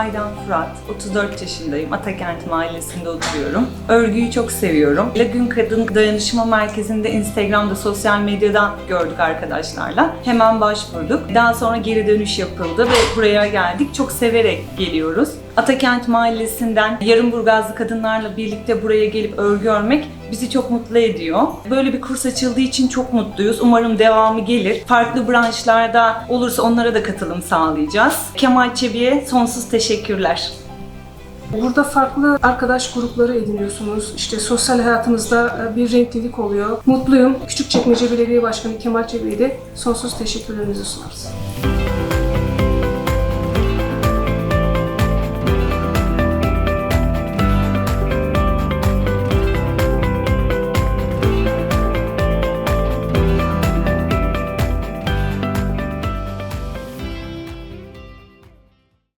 Fırat, 34 yaşındayım. Atakent Mahallesi'nde oturuyorum. Örgüyü çok seviyorum. Lagün Kadın Dayanışma Merkezi'nde Instagram'da, sosyal medyadan gördük arkadaşlarla. Hemen başvurduk. Daha sonra geri dönüş yapıldı ve buraya geldik. Çok severek geliyoruz. Atakent Mahallesi'nden Yarımburgazlı kadınlarla birlikte buraya gelip örgü örmek bizi çok mutlu ediyor. Böyle bir kurs açıldığı için çok mutluyuz. Umarım devamı gelir. Farklı branşlarda olursa onlara da katılım sağlayacağız. Kemal Çebi'ye sonsuz teşekkürler. Burada farklı arkadaş grupları ediniyorsunuz. İşte sosyal hayatınızda e, bir renklilik oluyor. Mutluyum. Küçükçekmece Belediye Başkanı Kemal Çebi'ye de sonsuz teşekkürlerimizi sunarız.